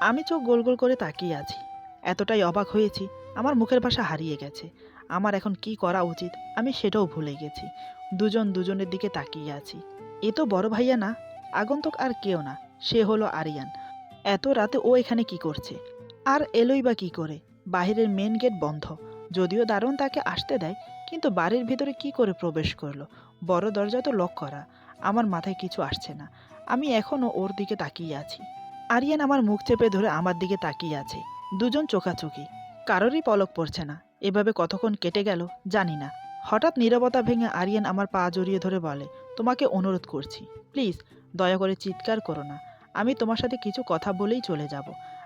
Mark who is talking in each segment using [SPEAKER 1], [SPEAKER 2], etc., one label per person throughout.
[SPEAKER 1] আমি চোখ গোল গোল করে তাকিয়ে আছি। এতটাই অবাক হয়েছি, আমার মুখের ভাষা হারিয়ে গেছে। আমার এখন কি করা উচিত, আমি সেটাও ভুলে গেছি। দুজন দুজনের দিকে তাকিয়ে আছি। এ তো বড় ভাইয়া না, আগন্তুক আর কেউ না, সে হলো আরিয়ান। এত রাতে ও এখানে কি করছে? আর এলোই বা কি করে? বাহিরের মেন গেট বন্ধ। যদিও দারুণ তাকে আসতে দেয়, কিন্তু বাড়ির ভিতরে কি করে প্রবেশ করল? বড় দরজা তো লক করা। আমার মাথায় কিছু আসছে না। আমি এখনও ওর দিকে তাকিয়ে আছি। আরিয়ান আমার মুখ চেপে ধরে আমার দিকে তাকিয়ে আছে। দুজন চোখাচোখি। কারোরই পলক পড়ছে না। এভাবে কতক্ষণ কেটে গেল জানি না। হঠাৎ নীরবতা ভেঙে আরিয়ান আমার পা জড়িয়ে ধরে বলে, তোমাকে অনুরোধ করছি। প্লিজ, দয়া করে চিৎকার করো না। আমি তোমার সাথে কিছু কথা বলেই চলে যাব।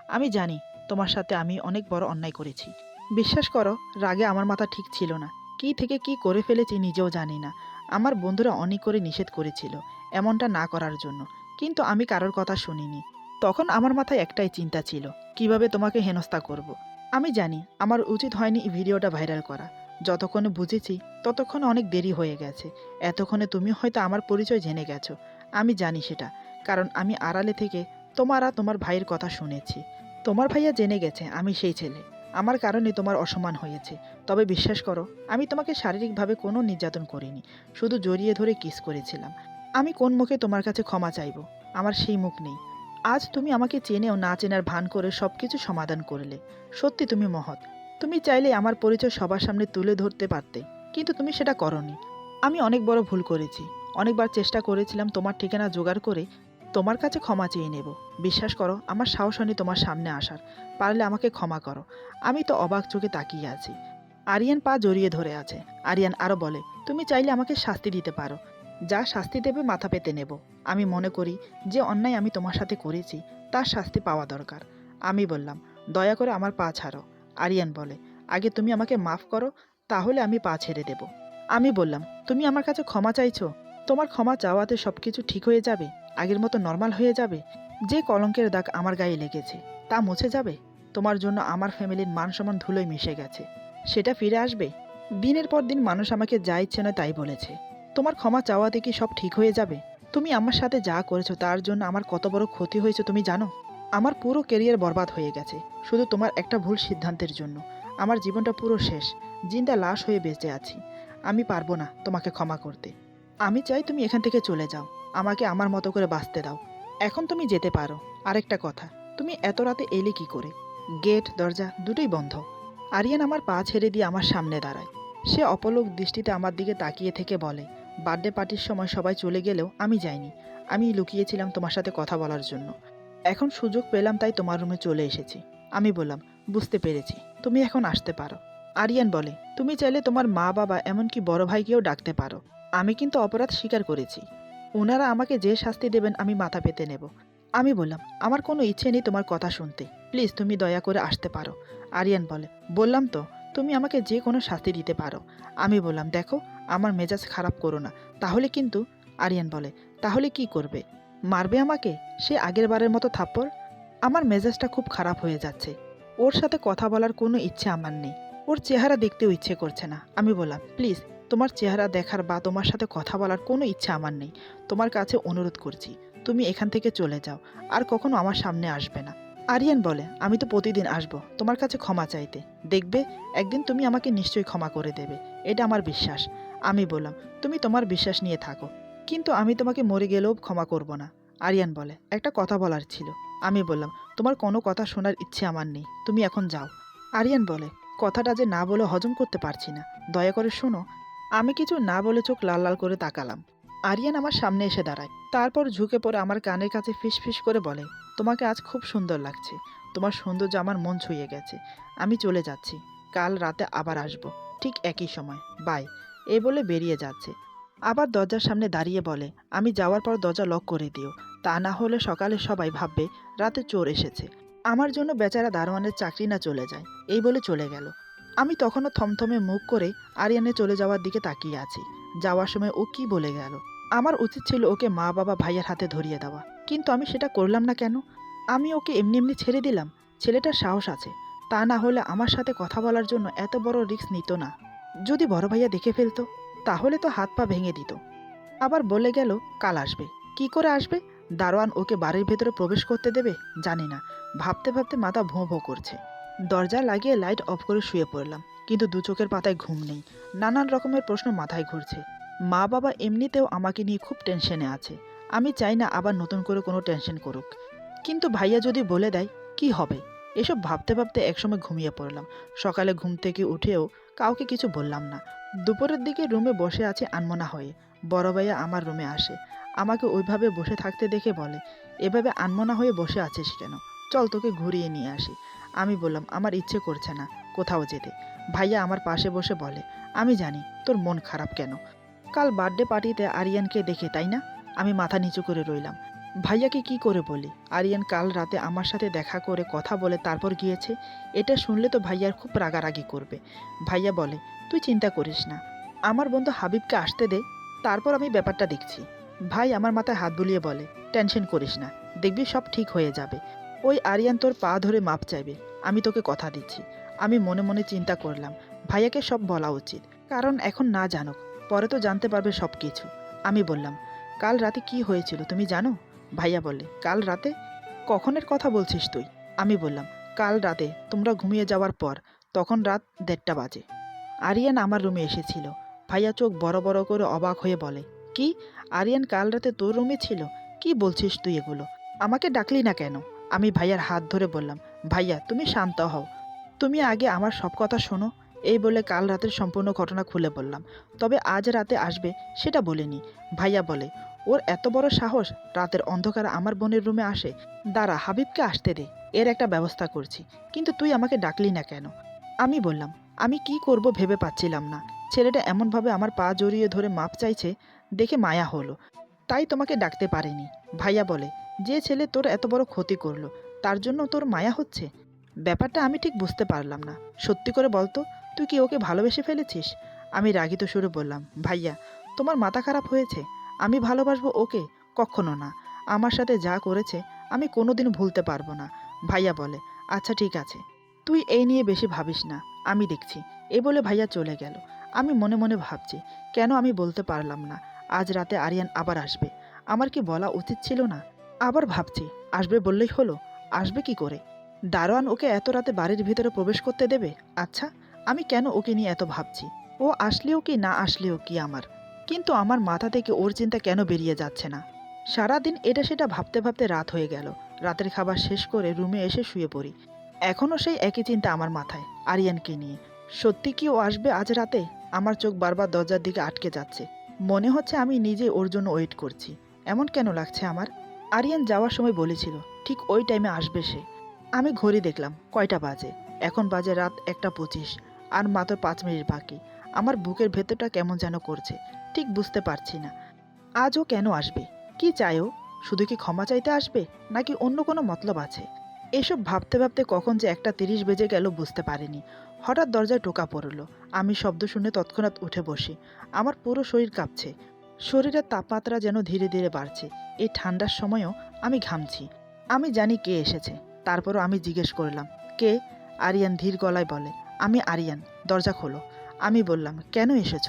[SPEAKER 1] আমি জানি তোমার সাথে আমি অনেক বড় অন্যায় করেছি। বিশ্বাস করো, রাগে আমার মাথা ঠিক ছিল না। কি থেকে কি করে ফেলেছি নিজেও জানি না। আমার বন্ধুরা অনেক করে নিষেধ করেছিল, এমনটা না করার জন্য। কিন্তু আমি কারোর কথা শুনিনি। তখন আমার মাথায় একটাই চিন্তা ছিল, কীভাবে তোমাকে হেনস্থা করব। আমি জানি আমার উচিত হয়নি এই ভিডিওটা ভাইরাল করা। যতক্ষণে বুঝেছি, ততক্ষণ অনেক দেরি হয়ে গেছে। এতক্ষণে তুমি হয়তো আমার পরিচয় জেনে গেছো। আমি জানি সেটা, কারণ আমি আড়ালে থেকে তোমার আর তোমার ভাইয়ের কথা শুনেছি। তোমার ভাইয়া জেনে গেছে আমি সেই ছেলে। আমার কারণে তোমার অসম্মান হয়েছে। তবে বিশ্বাস করো, আমি তোমাকে শারীরিকভাবে কোনো নির্যাতন করিনি। শুধু জড়িয়ে ধরে কিস করেছিলাম। আমি কোন মুখে তোমার কাছে ক্ষমা চাইব? আমার সেই মুখ নেই। আজ তুমি আমাকে চেনেও না চেনার ভান করে সব কিছু সমাধান করলে। সত্যি তুমি মহৎ। তুমি চাইলে আমার পরিচয় সবার সামনে তুলে ধরতে পারতে, কিন্তু তুমি সেটা করনি। আমি অনেক বড় ভুল করেছি। অনেকবার চেষ্টা করেছিলাম তোমার ঠিকানা জোগাড় করে তোমার কাছে ক্ষমা চেয়ে নেব। বিশ্বাস করো, আমার সাহস হয়নি তোমার সামনে আসার। পারলে আমাকে ক্ষমা করো। আমি তো অবাক চোখে তাকিয়ে আছি। আরিয়ান পা জড়িয়ে ধরে আছে। আরিয়ান আরও বলে, তুমি চাইলে আমাকে শাস্তি দিতে পারো। যা শাস্তি দেবে মাথা পেতে নেব। আমি মনে করি যে অন্যায় আমি তোমার সাথে করেছি, তার শাস্তি পাওয়া দরকার। আমি বললাম, দয়া করে আমার পা ছাড়ো। আরিয়ান বলে, আগে তুমি আমাকে মাফ করো, তাহলে আমি পা ছেড়ে দেব। আমি বললাম, তুমি আমার কাছে ক্ষমা চাইছো? তোমার ক্ষমা চাওয়াতে সব কিছু ঠিক হয়ে যাবে? আগের মতো নর্মাল হয়ে যাবে? যে কলঙ্কের দাগ আমার গায়ে লেগেছে, তা মুছে যাবে? তোমার জন্য আমার ফ্যামিলির মান সমান ধুলোয় মিশে গেছে। সেটা ফিরে আসবে? দিনের পর দিন মানুষ আমাকে যা ইচ্ছে নয় তাই বলেছে। তোমার ক্ষমা চাওয়াতে কি সব ঠিক হয়ে যাবে। তুমি আমার সাথে যা করেছ তার জন্য আমার কত বড় ক্ষতি হয়েছে তুমি জানো? আমার পুরো কেরিয়ার বরবাদ হয়ে গেছে, শুধু তোমার একটা ভুল সিদ্ধান্তের জন্য। আমার জীবনটা পুরো শেষ, জিন্দা লাশ হয়ে বেঁচে আছি। আমি পারব না তোমাকে ক্ষমা করতে। আমি চাই তুমি এখান থেকে চলে যাও, আমাকে আমার মতো করে বাঁচতে দাও। এখন তুমি যেতে পারো। আরেকটা কথা, তুমি এত রাতে এলে কি করে? গেট, দরজা দুটোই বন্ধ। আরিয়ান আমার পা ছেড়ে দিয়ে আমার সামনে দাঁড়ায়। সে অপলোক দৃষ্টিতে আমার দিকে তাকিয়ে থেকে বলে বার্থডে পার্টির সময় সবাই চলে গেলেও আমি যাইনি। আমি লুকিয়েছিলাম তোমার সাথে কথা বলার জন্য। এখন সুযোগ পেলাম তাই তোমার রুমে চলে এসেছি। আমি বললাম, বুঝতে পেরেছি। তুমি এখন আসতে পারো। আরিয়ান বলে, তুমি চাইলে তোমার মা বাবা এমনকি বড় ভাইকেও ডাকতে পারো। আমি কিন্তু অপরাধ স্বীকার করেছি। ওনারা আমাকে যে শাস্তি দেবেন আমি মাথা পেতে নেব। আমি বললাম, আমার কোনো ইচ্ছে নেই তোমার কথা শুনতে। প্লিজ তুমি দয়া করে আসতে পারো। আরিয়ান বলে, বললাম তো, তুমি আমাকে যে কোনো শাস্তি দিতে পারো। আমি বললাম, দেখো আমার মেজাজ খারাপ করো না। তাহলে কিন্তু, আরিয়ান বলে, তাহলে কি করবে? মারবে আমাকে? সে আগের বারের মতো থাপ্পড়? আমার মেজাজটা খুব খারাপ হয়ে যাচ্ছে। ওর সাথে কথা বলার কোনো ইচ্ছে আমার নেই। ওর চেহারা দেখতেও ইচ্ছে করছে না। আমি বললাম, প্লিজ, তোমার চেহারা দেখার বা তোমার সাথে কথা বলার কোনো ইচ্ছা আমার নেই। তোমার কাছে অনুরোধ করছি, তুমি এখান থেকে চলে যাও। আর কখনো আমার সামনে আসবে না। আরিয়ান বলে, আমি তো প্রতিদিন আসব। তোমার কাছে ক্ষমা চাইতে। দেখবে, একদিন তুমি আমাকে নিশ্চয়ই ক্ষমা করে দেবে। এটা আমার বিশ্বাস। আমি বললাম, তুমি তোমার বিশ্বাস নিয়ে থাকো। কিন্তু আমি তোমাকে মরে গেলেও ক্ষমা করব না। আরিয়ান বলে, একটা কথা বলার ছিল। আমি বললাম, তোমার কোনো কথা শোনার ইচ্ছে আমার নেই। তুমি এখন যাও। আরিয়ান বলে, কথাটা যে না বলে হজম করতে পারছি না। দয়া করে শোনো, আমি কিছু না বলে চোখ লাল লাল করে তাকালাম। আরিয়ান আমার সামনে এসে দাঁড়ায়। তারপর ঝুঁকে পড়ে আমার কানের কাছে ফিস ফিস করে বলে, তোমাকে আজ খুব সুন্দর লাগছে। তোমার সৌন্দর্য আমার মন ছুঁয়ে গেছে। আমি চলে যাচ্ছি। কাল রাতে আবার আসব। ঠিক একই সময়। বাই। এই বলে বেরিয়ে যাচ্ছে। আবার দরজার সামনে দাঁড়িয়ে বলে, আমি যাওয়ার পর দরজা লক করে দিও। তা না হলে সকালে সবাই ভাববে, রাতে চোর এসেছে। আমার জন্য বেচারা দারোয়ানের চাকরি না চলে যায়। এই বলে চলে গেল। আমি তখনও থমথমে মুখ করে আরিয়ানে চলে যাওয়ার দিকে তাকিয়ে আছি। যাওয়ার সময় ও কি বলে গেল? আমার উচিত ছিল ওকে মা বাবা ভাইয়ের হাতে ধরিয়ে দেওয়া। কিন্তু আমি সেটা করলাম না কেন? আমি ওকে এমনি এমনি ছেড়ে দিলাম। ছেলেটার সাহস আছে। তা না হলে আমার সাথে কথা বলার জন্য এত বড় রিস্ক নিত না। যদি বড় ভাইয়া দেখে ফেলতো, তাহলে তো হাত পা ভেঙে দিত। আবার বলে গেল, কাল আসবে। কি করে আসবে? দারোয়ান ওকে বাড়ির ভেতরে প্রবেশ করতে দেবে? জানি না। ভাবতে ভাবতে মাথা ভোঁ ভোঁ করছে। দরজা লাগিয়ে লাইট অফ করে শুয়ে পড়লাম। কিন্তু দু চোখের পাতায় ঘুম নেই। নানান রকমের প্রশ্ন মাথায় ঘুরছে। মা বাবা এমনিতেও আমাকে নিয়ে খুব টেনশনে আছে। আমি চাই না আবার নতুন করে কোনো টেনশন করুক। কিন্তু ভাইয়া যদি বলে দেয়, কি হবে? এসব ভাবতে ভাবতে একসময় ঘুমিয়ে পড়লাম। সকালে ঘুম থেকে উঠেও কাউকে কিছু বললাম না। দুপুরের দিকে রুমে বসে আছে আনমনা হয়ে। বড় ভাইয়া আমার রুমে আসে। আমাকে ওইভাবে বসে থাকতে দেখে বলে, এভাবে আনমনা হয়ে বসে আছিস কেন? চল তোকে ঘুরিয়ে নিয়ে আসি। আমি বললাম, আমার ইচ্ছে করছে না, কোথাও যেতে। ভাইয়া আমার পাশে বসে বলে, আমি জানি, তোর মন খারাপ কেন? কাল বার্থডে পার্টিতে আরিয়ানকে দেখে, তাই না? আমি মাথা নিচু করে রইলাম। ভাইয়াকে কি করে বলি? আরিয়ান কাল রাতে আমার সাথে দেখা করে কথা বলে তারপর গিয়েছে। এটা শুনলে তো ভাইয়ার খুব রাগারাগি করবে। ভাইয়া বলে, তুই চিন্তা করিস না। আমার বন্ধু হাবিবকে আসতে দে, তারপর আমি ব্যাপারটা দেখছি। ভাই আমার মাথায় হাত বুলিয়ে বলে, টেনশন করিস না, দেখবি সব ঠিক হয়ে যাবে। ওই আরিয়ান তোর পা ধরে মাপ চাইবে, আমি তোকে কথা দিচ্ছি। আমি মনে মনে চিন্তা করলাম, ভাইয়াকে সব বলা উচিত। কারণ এখন না জানুক, পরে তো জানতে পারবে সব কিছু আমি বললাম, কাল রাতে কি হয়েছিল, তুমি জানো? ভাইয়া বলে, কাল রাতে কখনের কথা বলছিস তুই? আমি বললাম, কাল রাতে, তোমরা ঘুমিয়ে যাওয়ার পর, তখন রাত দেড়টা বাজে। আরিয়ান আমার রুমে এসেছিল। ভাইয়া চোখ বড় বড় করে অবাক হয়ে বলে, কি? আরিয়ান কাল রাতে তোর রুমে ছিল? কি বলছিস তুই এগুলো? আমাকে ডাকলি না কেন? আমি ভাইয়ার হাত ধরে বললাম, ভাইয়া, তুমি শান্ত হও। তুমি আগে আমার সব কথা শোনো। এই বলে কাল রাতের সম্পূর্ণ ঘটনা খুলে বললাম। তবে আজ রাতে আসবে, সেটা বলিনি। ভাইয়া বলে ওর এত বড় সাহস রাতের অন্ধকারে আমার বোনের রুমে আসে। দাঁড়া, হাবিবকে আসতে দে। এর একটা ব্যবস্থা করছি। কিন্তু তুই আমাকে ডাকলি না কেন? আমি বললাম, আমি কি করব ভেবে পাচ্ছিলাম না। ছেলেটা এমনভাবে আমার পা জড়িয়ে ধরে মাপ চাইছে, দেখে মায়া হলো। তাই তোমাকে ডাকতে পারিনি। ভাইয়া বলে, যে ছেলে তোর এত বড় ক্ষতি করল, তার জন্য তোর মায়া হচ্ছে? ব্যাপারটা আমি ঠিক বুঝতে পারলাম না। সত্যি করে বলতো, তুই কি ওকে ভালোবেসে ফেলেছিস? আমি রাগিত সুরে বললাম, ভাইয়া, তোমার মাথা খারাপ হয়েছে? আমি ভালোবাসবো ওকে কখনো না। আমার সাথে যা করেছে আমি কোনোদিন ভুলতে পারব না। ভাইয়া বলে আচ্ছা ঠিক আছে। তুই এই নিয়ে বেশি ভাবিস না। আমি দেখছি। এ বলে ভাইয়া চলে গেল। আমি মনে মনে ভাবছি, কেন আমি বলতে পারলাম না? আজ রাতে আরিয়ান আবার আসবে। আমার কি বলা উচিত ছিল না? আবার ভাবছি, আসবে বললেই হলো। আসবে কি করে? দারোয়ান ওকে এত রাতে বাড়ির ভিতরে প্রবেশ করতে দেবে? আচ্ছা আমি কেন ওকে নিয়ে এত ভাবছি? ও আসলেও কি না আসলেও কি আমার? কিন্তু আমার মাথা থেকে ওর চিন্তা কেন বেরিয়ে যাচ্ছে না? সারাদিন এটা সেটা ভাবতে ভাবতে রাত হয়ে গেল। রাতের খাবার শেষ করে রুমে এসে শুয়ে পড়ি। এখনও সেই একই চিন্তা আমার মাথায়, আরিয়ানকে নিয়ে। সত্যি কি ও আসবে আজ রাতে? আমার চোখ বারবার দরজার দিকে আটকে যাচ্ছে। মনে হচ্ছে আমি নিজে ওর জন্য ওয়েট করছি। এমন কেন লাগছে আমার? আরিয়ান যাওয়ার সময় বলেছিল, ঠিক ওই টাইমে আসবে সে। আমি ঘড়ি দেখলাম, কয়টা বাজে? এখন বাজে রাত একটা পঁচিশ, আর মাত্র পাঁচ মিনিট বাকি। আমার বুকের ভেতরটা কেমন যেন করছে, ঠিক বুঝতে পারছি না। আজও কেন আসবে? কি চায় ও? শুধু কি ক্ষমা চাইতে আসবে, নাকি অন্য কোনো মতলব আছে? এসব ভাবতে ভাবতে কখন যে একটা তিরিশ বেজে গেল বুঝতে পারিনি। হঠাৎ দরজায় টোকা পড়ল। আমি শব্দ শুনে তৎক্ষণাৎ উঠে বসি। আমার পুরো শরীর কাঁপছে। শরীরের তাপমাত্রা যেন ধীরে ধীরে বাড়ছে। এই ঠান্ডার সময়ও আমি ঘামছি। আমি জানি কে এসেছে। তারপরও আমি জিজ্ঞেস করলাম, কে? আরিয়ান ধীর গলায় বলে, আমি আরিয়ান, দরজা খোলো। আমি বললাম, কেন এসেছ?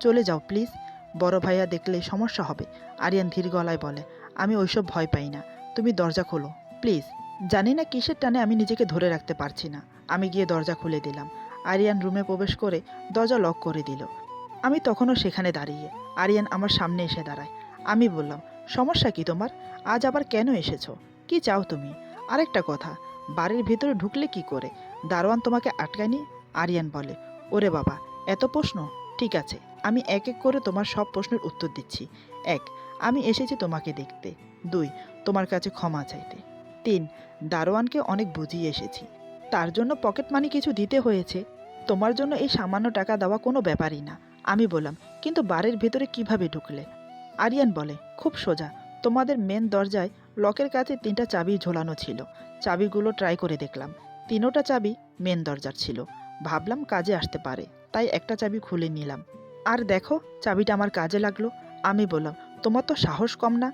[SPEAKER 1] চলে যাও, প্লিজ। বড় ভাইয়া দেখলে সমস্যা হবে। আরিয়ান ধীর গলায় বলে, আমি ওইসব ভয় পাই না। তুমি দরজা খোলো, প্লিজ। জানি না কিসের টানে আমি নিজেকে ধরে রাখতে পারছি না। আমি গিয়ে দরজা খুলে দিলাম। আরিয়ান রুমে প্রবেশ করে দরজা লক করে দিল। আমি তখনও সেখানে দাঁড়িয়ে, আরিয়ান আমার সামনে এসে দাঁড়ায়। আমি বললাম, সমস্যা কি তোমার? আজ আবার কেন এসেছ? কি চাও তুমি? আরেকটা কথা, বাড়ির ভিতরে ঢুকলে কি করে? দারোয়ান তোমাকে আটকায়নি? আরিয়ান বলে, ওরে বাবা এত প্রশ্ন? ঠিক আছে, আমি এক এক করে তোমার সব প্রশ্নের উত্তর দিচ্ছি। এক, আমি এসেছি তোমাকে দেখতে। দুই, তোমার কাছে ক্ষমা চাইতে। তিন, দারোয়ানকে অনেক বুঝিয়ে এসেছি। তার জন্য পকেট মানি কিছু দিতে হয়েছে। তোমার জন্য এই সামান্য টাকা দেওয়া কোনো ব্যাপারই না, আমি বললাম। কিন্তু বাড়ির ভেতরে কীভাবে ঢুকলে? আরিয়ান বলে, খুব সোজা। তোমাদের মেন দরজায় লকের কাছে তিনটা চাবি ঝোলানো ছিল। চাবিগুলো ট্রাই করে দেখলাম। তিনোটা চাবি মেন দরজার ছিল। ভাবলাম কাজে আসতে পারে, তাই একটা চাবি খুলে নিলাম। আর দেখো, চাবিটা আমার কাজে লাগল। আমি বললাম, তোমার তো সাহস কম না।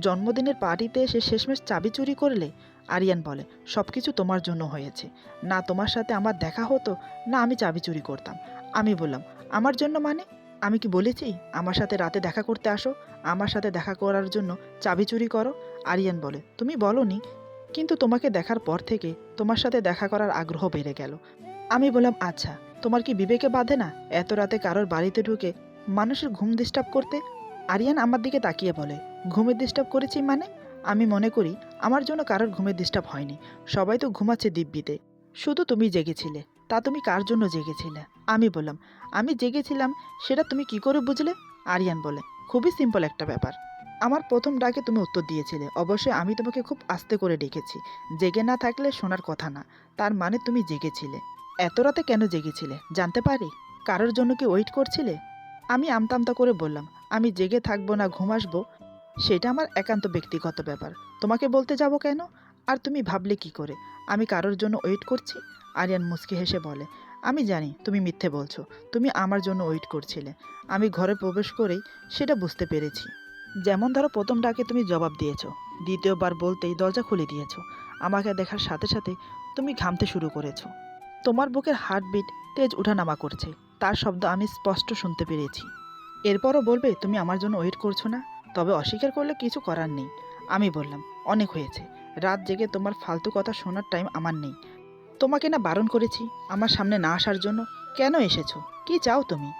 [SPEAKER 1] জন্মদিনের পার্টিতে এসে শেষমেশ চাবি চুরি করলে? আরিয়ান বলে সব কিছু তোমার জন্য হয়েছে। না তোমার সাথে আমার দেখা হতো, না আমি চাবি চুরি করতাম। আমি বললাম, আমার জন্য মানে? আমি কি বলেছি? আমার সাথে রাতে দেখা করতে আসো। আমার সাথে দেখা করার জন্য চাবি চুরি করো? আরিয়ান বলে, তুমি বলনি। কিন্তু তোমাকে দেখার পর থেকে তোমার সাথে দেখা করার আগ্রহ বেড়ে গেল। আমি বললাম আচ্ছা তোমার কি বিবেকে বাঁধে না এত রাতে কারোর বাড়িতে ঢুকে মানুষের ঘুম ডিস্টার্ব করতে? আরিয়ান আমার দিকে তাকিয়ে বলে, ঘুমের ডিস্টার্ব করেছি মানে? আমি মনে করি আমার জন্য কারোর ঘুমের ডিস্টার্ব হয়নি। সবাই তো ঘুমাচ্ছে দিব্যিতে। শুধু তুমি জেগেছিলে। তা তুমি কার জন্য জেগেছিলে? আমি বললাম, আমি জেগেছিলাম, সেটা তুমি কি করে বুঝলে? আরিয়ান বলে, খুবই সিম্পল একটা ব্যাপার। আমার প্রথম ডাকে তুমি উত্তর দিয়েছিলে। অবশ্যই আমি তোমাকে খুব আস্তে করে ডেকেছি। জেগে না থাকলে শোনার কথা না। তার মানে তুমি জেগেছিলে। এত রাতে কেন জেগেছিলে? জানতে পারি? কারোর জন্য কি ওয়েট করছিলে? আমি আমতামতা করে বললাম, আমি জেগে থাকব না, ঘুম আসব। সেটা আমার একান্ত ব্যক্তিগত ব্যাপার। তোমাকে বলতে যাব কেন? আর তুমি ভাবলে কি করে? আমি কারোর জন্য ওয়েট করছি? আরিয়ান মুচকি হেসে বলে, আমি জানি, তুমি মিথ্যে বলছো। তুমি আমার জন্য ওয়েট করছিলে। আমি ঘরে প্রবেশ করেই সেটা বুঝতে পেরেছি। যেমন ধরো প্রথম ডাকে তুমি জবাব দিয়েছ। দ্বিতীয়বার বলতেই দরজা খুলে দিয়েছ। আমাকে দেখার সাথে সাথে তুমি ঘামতে শুরু করেছ। তোমার বুকের হার্টবিট তেজ উঠানামা করছে। তার শব্দ আমি স্পষ্ট শুনতে পেরেছি। এরপরও বলবে, তুমি আমার জন্য ওয়েট করছ না। তবে অস্বীকার করলে কিছু করার নেই। আমি বললাম, অনেক হয়েছে। রাত জেগে তোমার ফালতু কথা শোনার টাইম আমার নেই। তোমাকে না বারণ করেছি আমার সামনে না আসার জন্য। কেন এসেছ? কি চাও তুমি?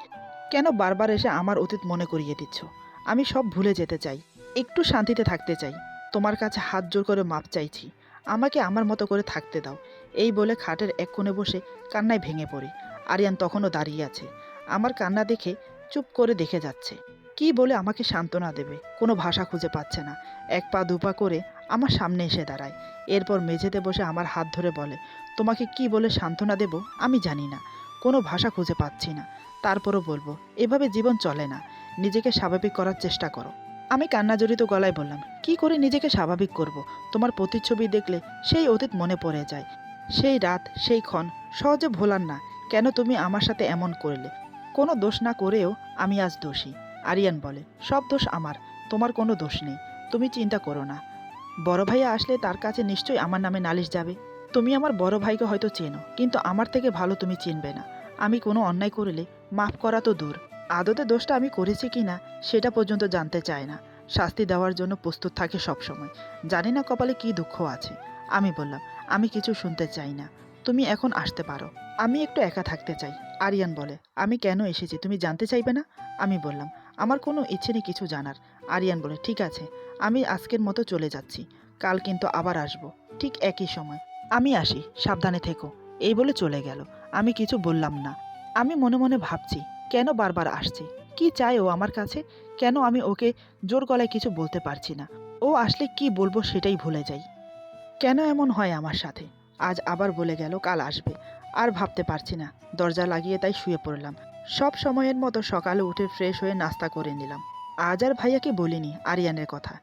[SPEAKER 1] কেন বারবার এসে আমার অতীত মনে করিয়ে দিচ্ছ? আমি সব ভুলে যেতে চাই। একটু শান্তিতে থাকতে চাই। তোমার কাছে হাত জোর করে মাপ চাইছি। আমাকে আমার মতো করে থাকতে দাও। এই বলে খাটের এক কোণে বসে কান্নায় ভেঙে পড়ি। আরিয়ান তখনও দাঁড়িয়ে আছে। আমার কান্না দেখে চুপ করে দেখে যাচ্ছে। কি বলে আমাকে সান্ত্বনা দেবে? কোনো ভাষা খুঁজে পাচ্ছে না। এক পা দুপা করে আমার সামনে এসে দাঁড়ায়। এরপর মেঝেতে বসে আমার হাত ধরে বলে, তোমাকে কি বলে সান্ত্বনা দেব আমি জানি না। কোনো ভাষা খুঁজে পাচ্ছি না। তারপরও বলব, এভাবে জীবন চলে না। নিজেকে স্বাভাবিক করার চেষ্টা করো। আমি কান্নাজড়িত গলায় বললাম, কি করে নিজেকে স্বাভাবিক করব। তোমার প্রতিচ্ছবি দেখলে সেই অতীত মনে পড়ে যায়। সেই রাত, সেই ক্ষণ, সহজে ভোলার না কেন তুমি আমার সাথে এমন করলে। কোনো দোষ না করেও আমি আজ দোষী। আরিয়ান বলে, সব দোষ আমার, তোমার কোনো দোষ নেই, তুমি চিন্তা করো না। বড় ভাইয়া আসলে তার কাছে নিশ্চয়ই আমার নামে নালিশ যাবে। তুমি আমার বড় ভাইকে হয়তো চেনো, কিন্তু আমার থেকে ভালো তুমি চিনবে না। আমি কোনো অন্যায় করলে মাফ করা তো দূর। আদতে দোষটা আমি করেছি কি না, সেটা পর্যন্ত জানতে চায় না। শাস্তি দেওয়ার জন্য প্রস্তুত থাকে সবসময়। জানি না কপালে কি দুঃখ আছে। আমি বললাম আমি কিছু শুনতে চাই না। তুমি এখন আসতে পারো। আমি একটু একা থাকতে চাই, আরিয়ান বলে। আমি কেন এসেছি তুমি জানতে চাইবে না? আমি বললাম, আমার কোনো ইচ্ছে নেই কিছু জানার। আরিয়ান বলে, ঠিক আছে, আমি আজকের মতো চলে যাচ্ছি। কাল কিন্তু আবার আসব। ঠিক একই সময়। আমি আসি, সাবধানে থেকো। এই বলে চলে গেল। আমি কিছু বললাম না। আমি মনে মনে ভাবছি, কেন বারবার আসছে? কি চায় ও আমার কাছে? কেন আমি ওকে জোর গলায় কিছু বলতে পারছি না? ও আসলে কি বলব সেটাই ভুলে যাই। কেন এমন হয় আমার সাথে? আজ আবার বলে গেল, কাল আসবে। আর ভাবতে পারছি না। দরজা লাগিয়ে তাই শুয়ে পড়লাম। সব সময়ের মতো সকালে উঠে ফ্রেশ হয়ে নাস্তা করে নিলাম। আজ আর ভাইয়াকে বলিনি আরিয়ানের কথা।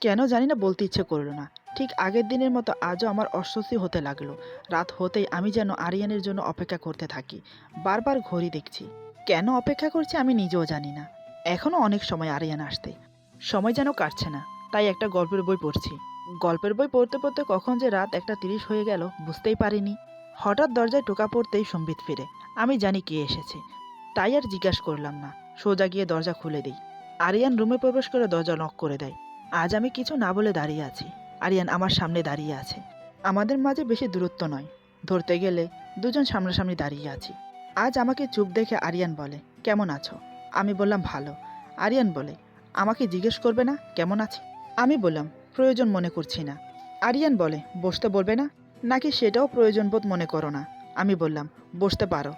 [SPEAKER 1] কেন জানি না, বলতে ইচ্ছে করল না। ঠিক আগের দিনের মতো আজও আমার অস্বস্তি হতে লাগল। রাত হতেই আমি যেন আরিয়ানের জন্য অপেক্ষা করতে থাকি। বারবার ঘড়ি দেখছি। কেন অপেক্ষা করছি আমি নিজেও জানি না। এখনও অনেক সময় আরিয়ান আসতে। সময় যেন কাটছে না। তাই একটা গল্পের বই পড়ছি। গল্পের বই পড়তে পড়তে কখন যে রাত একটা তিরিশ হয়ে গেল, বুঝতেই পারিনি। হঠাৎ দরজায় টোকা পড়তেই সম্বিত ফিরে। আমি জানি কে এসেছে। তাই আর জিজ্ঞাস করলাম না। সোজা গিয়ে দরজা খুলে দিই। আরিয়ান রুমে প্রবেশ করে দরজা নক করে দেয়। আজ আমি কিছু না বলে দাঁড়িয়ে আছি। আরিয়ান আমার সামনে দাঁড়িয়ে আছে। আমাদের মাঝে বেশি দূরত্ব নয়। ধরতে গেলে দুজন সামনাসামনি দাঁড়িয়ে আছি। আজ আমাকে চুপ দেখে আরিয়ান বলে, কেমন আছো? আমি বললাম, ভালো। আরিয়ান বলে, আমাকে জিজ্ঞেস করবে না? কেমন আছি? আমি বললাম প্রয়োজন মনে করছি না। আরিয়ান বলে, বসতে বলবে না? নাকি সেটাও প্রয়োজন বোধ মনে করো না? আমি বললাম, বসতে পারো।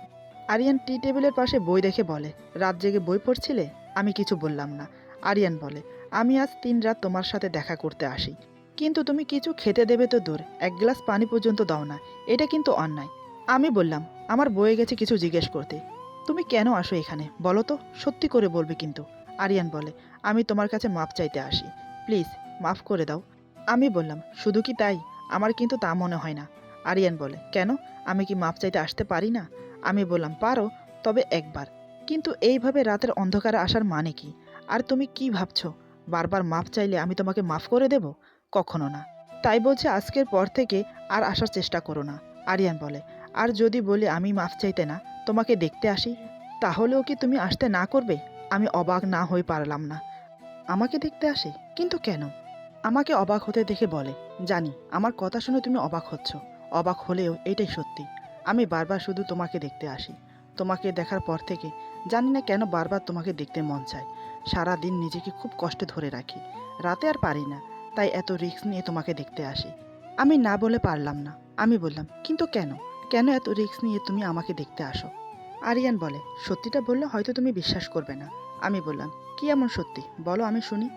[SPEAKER 1] আরিয়ান টি টেবিলের পাশে বই দেখে বলে, রাত জেগে বই পড়ছিলে? আমি কিছু বললাম না। আরিয়ান বলে, আমি আজ তিন রাত তোমার সাথে দেখা করতে আসি। কিন্তু তুমি কিছু খেতে দেবে তো দূর, এক গ্লাস পানি পর্যন্ত দাও না। এটা কিন্তু অন্যায়। আমি বললাম, আমার বয়ে গেছে কিছু জিজ্ঞেস করতে। তুমি কেন আসো এখানে? বলো তো, সত্যি করে বলবে কিন্তু। আরিয়ান বলে, আমি তোমার কাছে মাপ চাইতে আসি। প্লিজ মাফ করে দাও। আমি বললাম, শুধু কি তাই? আমার কিন্তু তা মনে হয় না। আরিয়ান বলে, কেন? আমি কি মাপ চাইতে আসতে পারি না? আমি বললাম, পারো, তবে একবার। কিন্তু এইভাবে রাতের অন্ধকারে আসার মানে কি? আর তুমি কি ভাবছ? বারবার মাপ চাইলে আমি তোমাকে মাফ করে দেব? কখনো না। তাই বলছে, আজকের পর থেকে আর আসার চেষ্টা করো না। আরিয়ান বলে, আর যদি বলি আমি মাফ চাইতে না, তোমাকে দেখতে আসি? তাহলেও কি তুমি আসতে না করবে? আমি অবাক না হয়ে পারলাম না। আমাকে দেখতে আসে? কিন্তু কেন? আমাকে অবাক হতে দেখে বলে, জানি, আমার কথা শুনে তুমি অবাক হচ্ছ। অবাক হলেও এটাই সত্যি। আমি বারবার শুধু তোমাকে দেখতে আসি। তোমাকে দেখার পর থেকে জানি না কেন বারবার তোমাকে দেখতে মন চায়। সারা দিন নিজেকে খুব কষ্টে ধরে রাখি। রাতে আর পারি না, তাই এত রিস্ক নিয়ে তোমাকে দেখতে আসি। আমি না বলে পারলাম না। আমি বললাম, কিন্তু কেন? কেন এত রিস্ক নিয়ে তুমি আমাকে দেখতে আসো? আরিয়ান বলে, সত্যিটা বললে হয়তো তুমি বিশ্বাস করবে না। আমি বললাম, কি এমন সত্যি? বলো, আমি শুনি।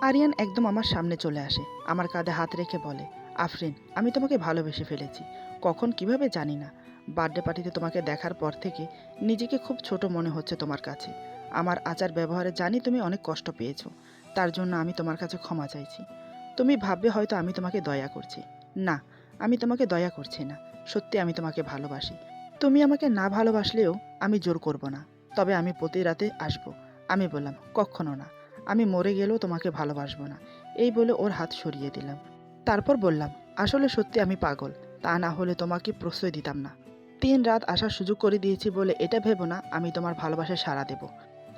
[SPEAKER 1] আরিয়ান একদম আমার সামনে চলে আসে, আমার কাঁধে হাত রেখে বলে, আফরিন, আমি তোমাকে ভালোবেসে ফেলেছি। কখন কীভাবে জানি না। বার্থডে পার্টিতে তোমাকে দেখার পর থেকে নিজেকে খুব ছোট মনে হচ্ছে তোমার কাছে। আমার আচার ব্যবহারে জানি তুমি অনেক কষ্ট পেয়েছ। তার জন্য আমি তোমার কাছে ক্ষমা চাইছি। তুমি ভাববে হয়তো আমি তোমাকে দয়া করছি। না, আমি তোমাকে দয়া করছি না। সত্যি আমি তোমাকে ভালোবাসি। তুমি আমাকে না ভালোবাসলেও আমি জোর করব না। তবে আমি প্রতি রাতে আসব। আমি বললাম, কখনো না। আমি মরে গেলেও তোমাকে ভালোবাসবো না। এই বলে ওর হাত সরিয়ে দিলাম। তারপর বললাম, আসলে সত্যি আমি পাগল, তা না হলে তোমাকে প্রশ্রয় দিতাম না। তিন রাত আসার সুযোগ করে দিয়েছি বলে এটা ভেবো না, আমি তোমার ভালোবাসায় সাড়া দেব।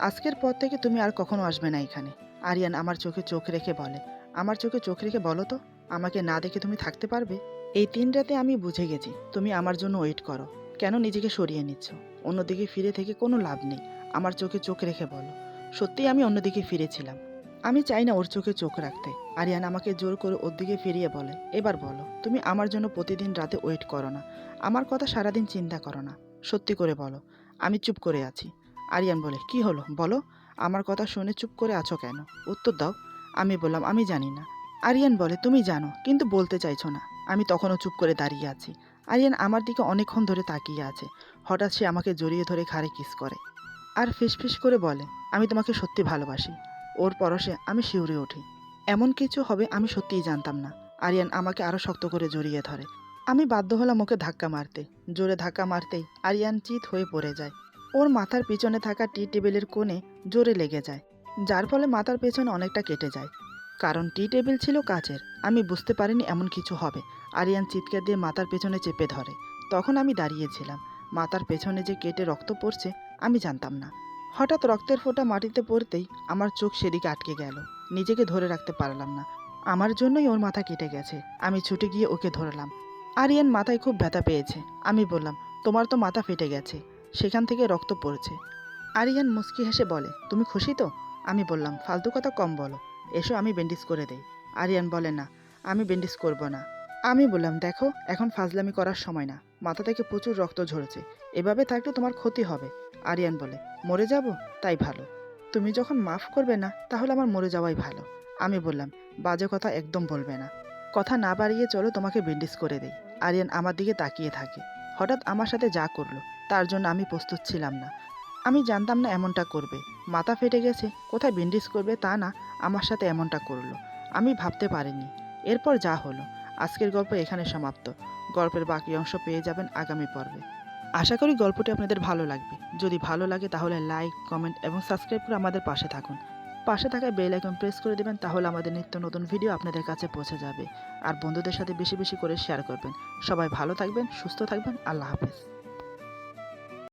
[SPEAKER 1] আজকের পর থেকে তুমি আর কখনো আসবে না এখানে। আরিয়ান আমার চোখে চোখ রেখে বলে, আমার চোখে চোখ রেখে বলো তো, আমাকে না দেখে তুমি থাকতে পারবে? এই তিন রাতে আমি বুঝে গেছি, তুমি আমার জন্য ওয়েট করো, কেন নিজেকে সরিয়ে নিচ্ছ? অন্যদিকে ফিরে থেকে কোনো লাভ নেই। আমার চোখে চোখ রেখে বলো সত্যি আমি অন্যদিকে ফিরেছিলাম। আমি চাই না ওর চোখে চোখ রাখতে। আরিয়ান আমাকে জোর করে ওর দিকে ফিরিয়ে বলে, এবার বলো, তুমি আমার জন্য প্রতিদিন রাতে ওয়েট করো না। আমার কথা সারাদিন চিন্তা করো না। সত্যি করে বলো, আমি চুপ করে আছি। আরিয়ান বলে, কি হলো? বলো, আমার কথা শুনে চুপ করে আছো কেন? উত্তর দাও। আমি বললাম, আমি জানি না। আরিয়ান বলে, তুমি জানো, কিন্তু বলতে চাইছো না। আমি তখনও চুপ করে দাঁড়িয়ে আছি। আরিয়ান আমার দিকে অনেকক্ষণ ধরে তাকিয়ে আছে। হঠাৎ সে আমাকে জড়িয়ে ধরে ঘাড়ে কিস করে। আর ফিসফিস করে বলে, আমি তোমাকে সত্যি ভালোবাসি। ওর পরশে আমি শিউরে উঠি। এমন কিছু হবে আমি সত্যিই জানতাম না। আরিয়ান আমাকে আরও শক্ত করে জড়িয়ে ধরে। আমি বাধ্য হলাম ওকে ধাক্কা মারতে। জোরে ধাক্কা মারতেই আরিয়ান চিত হয়ে পড়ে যায়। ওর মাথার পিছনে থাকা টি টেবিলের কোণে জোরে লেগে যায়। যার ফলে মাথার পেছনে অনেকটা কেটে যায়। কারণ টি টেবিল ছিল কাচের। আমি বুঝতে পারিনি এমন কিছু হবে। আরিয়ান চিৎকার দিয়ে মাথার পেছনে চেপে ধরে। তখন আমি দাঁড়িয়েছিলাম মাথার পেছনে যে কেটে রক্ত পড়ছে আমি জানতাম না। হঠাৎ রক্তের ফোঁটা মাটিতে পড়তেই আমার চোখ সেদিকে আটকে গেল। নিজেকে ধরে রাখতে পারলাম না। আমার জন্যই ওর মাথা কেটে গেছে। আমি ছুটে গিয়ে ওকে ধরলাম। আরিয়ান মাথায় খুব ব্যথা পেয়েছে। আমি বললাম, তোমার তো মাথা ফেটে গেছে। সেখান থেকে রক্ত পড়ছে। আরিয়ান মুচকি হেসে বলে, তুমি খুশি তো? আমি বললাম, ফালতু কথা কম বলো। এসো, আমি ব্যান্ডেজ করে দেই। আরিয়ান বলে, না, আমি ব্যান্ডেজ করব না। আমি বললাম, দেখো, এখন ফাজলামি করার সময় না। মাথা থেকে প্রচুর রক্ত ঝরেছে। এভাবে থাকলে তোমার ক্ষতি হবে। আরিয়ান বলে, মরে যাব? তাই ভালো। তুমি যখন মাফ করবে না, তাহলে আমার মরে যাওয়াই ভালো। আমি বললাম, বাজে কথা একদম বলবে না। কথা না বাড়িয়ে চলো, তোমাকে ব্যান্ডেজ করে দেই। আরিয়ান আমার দিকে তাকিয়ে থাকে। হঠাৎ আমার সাথে যা করল, তার জন্য আমি প্রস্তুত ছিলাম না। আমি জানতাম না এমনটা করবে। মাথা ফেটে গেছে, কোথায় ব্যান্ডেজ করবে তা না আমার সাথে এমনটা করল। আমি ভাবতে পারিনি। এরপর যা হলো, আজকের গল্প এখানে সমাপ্ত। গল্পের বাকি অংশ পেয়ে যাবেন আগামী পর্বে। আশা করি গল্পটি আপনাদের ভালো লাগবে। যদি ভালো লাগে তাহলে লাইক কমেন্ট এবং সাবস্ক্রাইব করে আমাদের পাশে থাকুন। পাশে থাকা বেল আইকন প্রেস করে দেবেন তাহলে আমাদের নিত্য নতুন ভিডিও আপনাদের কাছে পৌঁছে যাবে। আর বন্ধুদের সাথে বেশি বেশি করে শেয়ার করবেন। সবাই ভালো থাকবেন, সুস্থ থাকবেন, আল্লাহ হাফেজ।